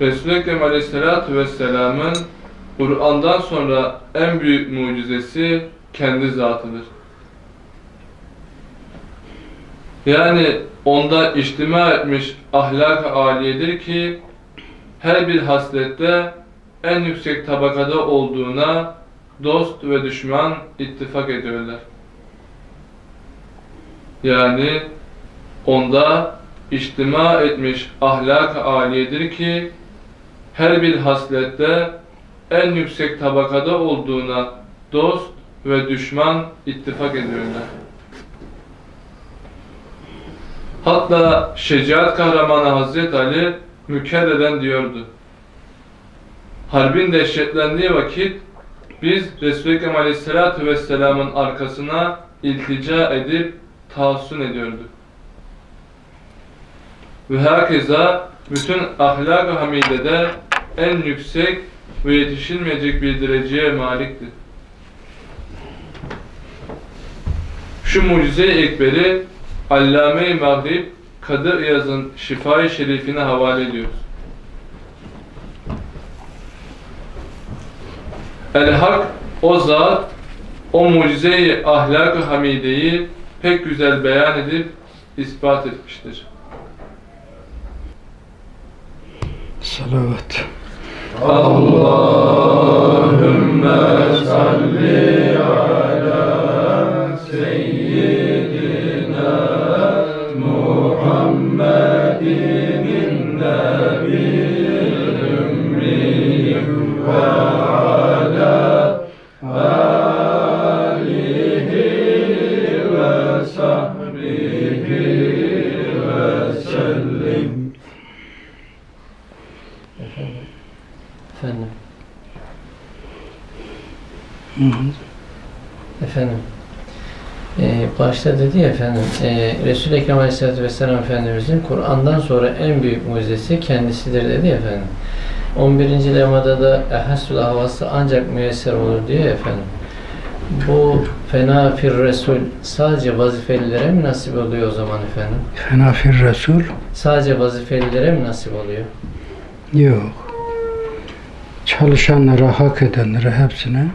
Resul-i Ekrem Aleyhisselatü Vesselam'ın Kur'an'dan sonra en büyük mucizesi kendi zatıdır. Yani onda içtima etmiş ahlak-ı aliyedir ki her bir haslette en yüksek tabakada olduğuna dost ve düşman ittifak ediyorlar. Yani onda içtima etmiş ahlak-ı aliyedir ki her bir haslette en yüksek tabakada olduğuna dost ve düşman ittifak ediyorlar. Hatta şecaat kahramanı Hazreti Ali mükerreden diyordu. Harbin dehşetlendiği vakit biz Resul-i Ekrem Aleyhisselatü Vesselam'ın arkasına iltica edip tahassün ediyorduk. Ve herkese bütün ahlak-ı hamidede en yüksek ve yetişilmeyecek bir dereceye malikti. Şu mucize-i ekberi Allame-i Maghrib Kadı İyaz'ın Şifa-i Şerifine havale ediyoruz. El-Hak o zat o mucize-i ahlak-ı hamideyi pek güzel beyan edip ispat etmiştir. Salavat. Allahümme salli ala seyyidina Muhammedin nebiyyil ümmi ve ala alihi ve sahbihi ve sellim. Efendim. Efendim. Ee, başta dedi ya efendim, e, Resul-i Ekrem Aleyhisselatü Vesselam Efendimizin Kur'an'dan sonra en büyük mucizesi kendisidir dedi ya efendim. 11. lemada da ehassul havası ancak müyesser olur diyor ya efendim. Bu fena fir Resul sadece vazifelilere mi nasip oluyor o zaman efendim? Fena fir Resul. Sadece vazifelilere mi nasip oluyor? Yok. Çalışanlara, hak edenlere hepsine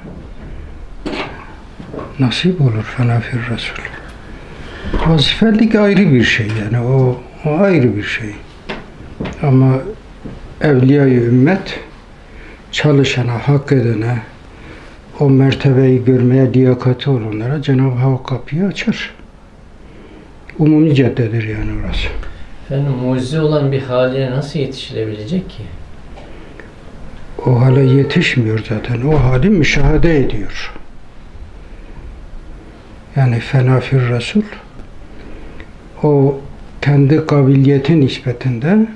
nasip olur fena fir Resul. Vazifelik ayrı bir şey yani o, o ayrı bir şey. Ama evliya-i ümmet çalışana, hak edene, o mertebeyi görmeye liyakati olanlara Cenab-ı Hak kapıyı açar. Umumi caddedir yani orası. Efendim mucize olan bir haline nasıl yetişilebilecek ki? O hale yetişmiyor zaten. O hali müşahede ediyor. Yani fenafir Resul o kendi kabiliyeti nispetinde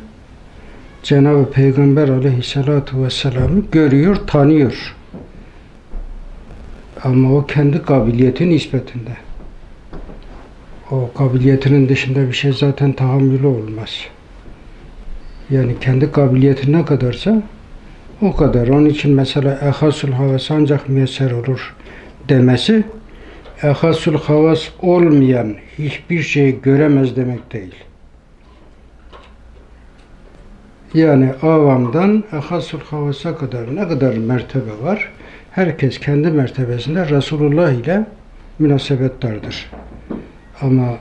Cenab-ı Peygamber aleyhissalatu vesselam'ı görüyor, tanıyor. Ama o kendi kabiliyeti nispetinde. O kabiliyetinin dışında bir şey zaten tahammülü olmaz. Yani kendi kabiliyeti ne kadarsa o kadar. Onun için mesela ehasul havas ancak müyesser olur demesi ehasul havas olmayan hiçbir şey göremez demek değil. Yani avamdan ehasul havasa kadar ne kadar mertebe var? Herkes kendi mertebesinde Resulullah ile münasebettardır. Ama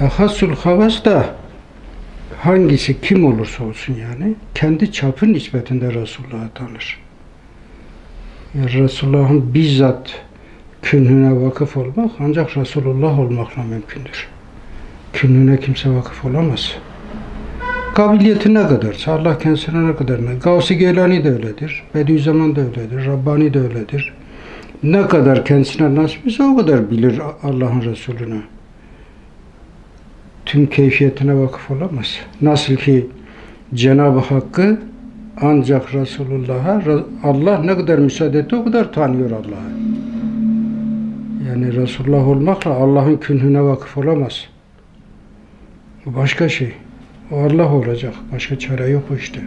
ehasul havas da hangisi kim olursa olsun yani kendi çapı nispetinde Resulullah'ı tanır. Yani Resulullah'ın bizzat künhüne vakıf olmak ancak Resulullah olmakla mümkündür. Künhüne kimse vakıf olamaz. Kabiliyeti ne kadarsa Allah kendisine ne kadar ne. Gavsi Geylani de öyledir. Bediüzzaman da öyledir. Rabbani de öyledir. Ne kadar kendisine nasipse o kadar bilir Allah'ın Resulü'nü tüm keyfiyetine vakıf olamaz. Nasıl ki Cenab-ı Hakk'ı ancak Resulullah'a Allah ne kadar müsaade etti o kadar tanıyor Allah'ı. Yani Resulullah olmakla Allah'ın künhüne vakıf olamaz. Bu başka şey. O Allah olacak. Başka çare yok işte.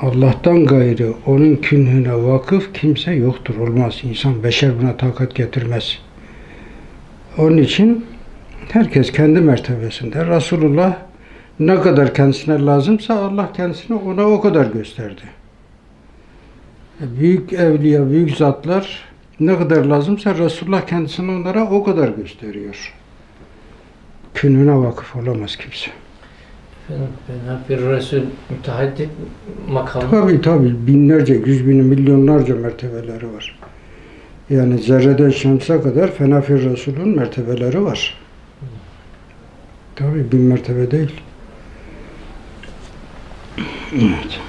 Allah'tan gayrı onun künhüne vakıf kimse yoktur. Olmaz. İnsan beşer buna takat getirmez. Onun için herkes kendi mertebesinde. Resulullah Ne kadar kendisine lazımsa Allah kendisine ona o kadar gösterdi. Büyük evliya, büyük zatlar ne kadar lazımsa Resulullah kendisini onlara o kadar gösteriyor. Kününe vakıf olamaz kimse. Bir Resul mütehaddit makamı. Tabi tabi binlerce, yüz bini, milyonlarca mertebeleri var. Yani zerreden şemse kadar fenafir Resul'ün mertebeleri var. Tabi bin mertebe değil. Evet.